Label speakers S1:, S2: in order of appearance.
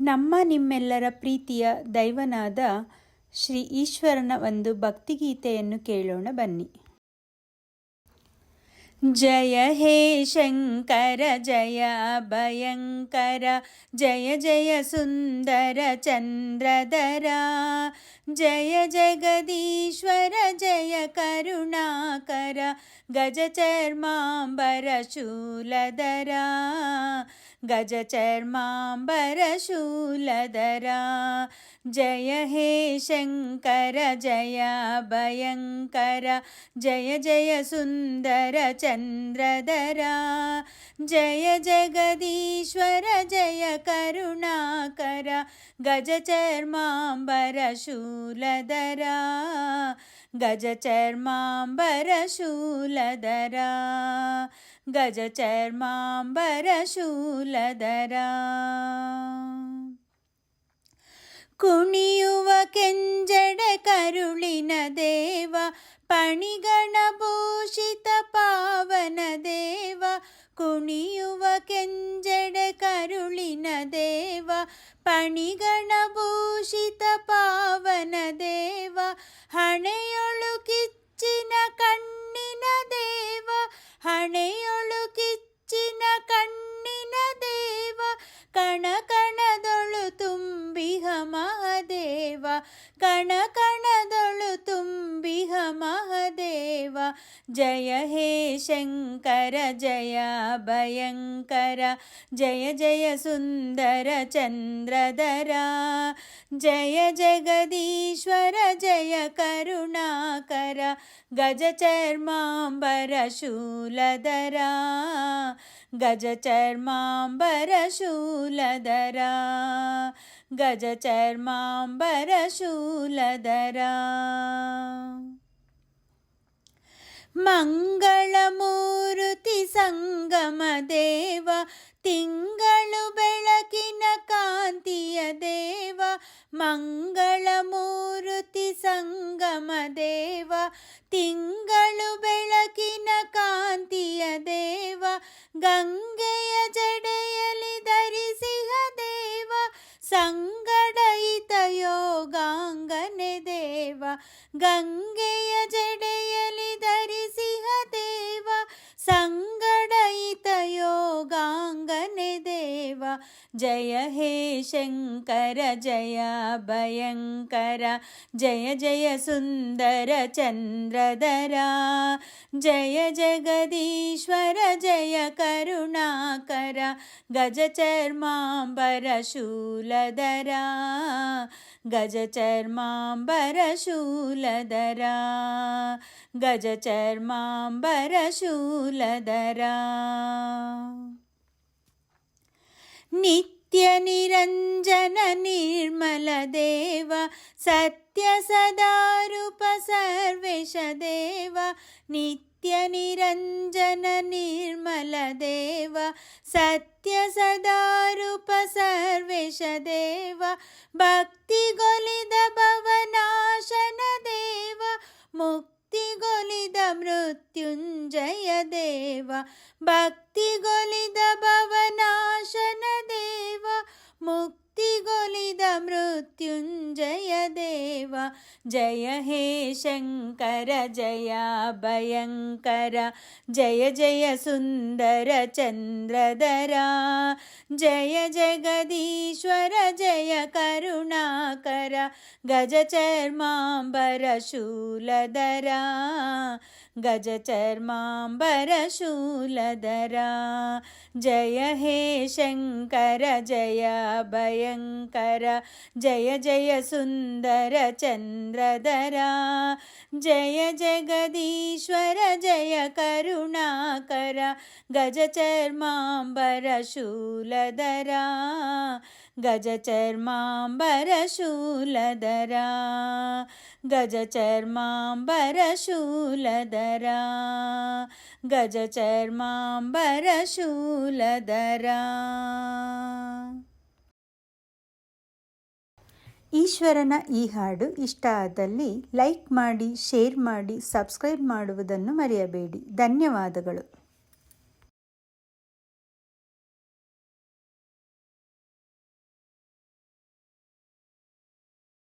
S1: ನಮ್ಮ ನಿಮ್ಮೆಲ್ಲರ ಪ್ರೀತಿಯ ದೈವನಾದ ಶ್ರೀ ಈಶ್ವರನ ಒಂದು ಭಕ್ತಿಗೀತೆಯನ್ನು ಕೇಳೋಣ ಬನ್ನಿ. ಜಯ ಹೇ ಶಂಕರ, ಜಯ ಭಯಂಕರ, ಜಯ ಜಯ ಸುಂದರ ಚಂದ್ರಧರ, ಜಯ ಜಗದೀಶ್ವರ, ಜಯ ಕರುಣಾಕರ ಗಜ ಚರ್ಮಾಂಬರ ಶೂಲಧರ गजचर्माम्बरशूलधरा जय हे शङ्कर जय भयङ्कर। जय जय सुन्दर चन्द्रधरा। जय जगदीश्वर जय करुणाकर। गजचर्माम्बरशूलधरा गजचर्माम्बरशूलधरा गजचर्माम्बरशूल ಕರುಣಾಕರ ಗಜ ಚರ್ಮಾಂಬರ ಶೂಲಧರ ಗಜ ಚರ್ಮಾಂಬರ ಶೂಲಧರ ಗಜ ಚರ್ಮಾಂಬರ ಶೂಲಧರ ಕುಣಿಯುವ ಕೆಂಜಡೆ ಕರುಳಿನ ದೇವ ಪಣಿಗಣ ಭೂಷಿತ ಪಾವನ ದೇವ ಕುಣಿಯುವ ಕೆಂಜಡೆ ಕರುಳಿನ ದೇವ ಪಣಿಗಣ ಭೂಷಿತ ಪಾವನ ದೇವ ಹಣೆಯೊಳು జయ హే శంకర జయ భయంకర జయ జయ సుందర చంద్రధర జయ జగదీశ్వర జయ కరుణాకర గజ చర్మాంబర శూలధర గజ చర్మాంబర శూలధర గజ చర్మాంబర శూలధర. ಮಂಗಳಮೂರುತಿ ಸಂಗಮ ದೇವ, ತಿಂಗಳು ಬೆಳಕಿನ ಕಾಂತಿಯ ದೇವ, ಮಂಗಳಮೂರುತಿ ಸಂಗಮ ದೇವ, ತಿಂಗಳು ಬೆಳಕಿನ ಕಾಂತಿಯ ದೇವ, ಗಂಗೆಯ ಜಡೆಯಲಿ ಧರಿಸಿಹ ದೇವ ಸಂಗಡಯಿತ ಯೋಗಾಂಗನೆ ದೇವ ಗಂಗೆಯ జయ హే శంకర జయ భయంకర జయ జయ సుందర చంద్రధరా జయ జగదీశ్వర జయ కరుణాకర గజ చర్మాంబర శూలధరా గజ చర్మాంబర శూలధరా గజ చర్మాంబర శూలధరా. नित्यनिरञ्जननिर्मलदेव सत्यसदारूप निर्मलदेवा सत्य सदारूप सर्वेश देव नित्यनिरञ्जन निर्मलदेवा सर्वेश देव भक्तिगोलिद भवनाशन देव मुक्तिगोलिद मृत्युञ्जय देव भक्तिगोलिद भव 真呀的。దేవ? జయ హే శంకర జయ భయంకర జయ జయ సుందర చంద్రధరా జయ జగదీశ్వర జయ కరుణాకర గజ చర్మాంబర శూలధరా గజ చర్మాంబర శూలధరా జయ హే శంకర జయ భయంకర జయ జయ సుందర चन्द्रधरा जय जगदीश्वर जय करुणाकर गजचर्माम्बरशूलधरा गजचर्माम्बरशूलधरा गजचर्माम्बरशूलधरा गजचर्माम्बरशूलधरा ಈಶ್ವರನ ಈ ಹಾಡು ಇಷ್ಟ ಆದಲ್ಲಿ ಲೈಕ್ ಮಾಡಿ ಶೇರ್ ಮಾಡಿ ಸಬ್ಸ್ಕ್ರೈಬ್ ಮಾಡುವುದನ್ನು ಮರೆಯಬೇಡಿ. ಧನ್ಯವಾದಗಳು.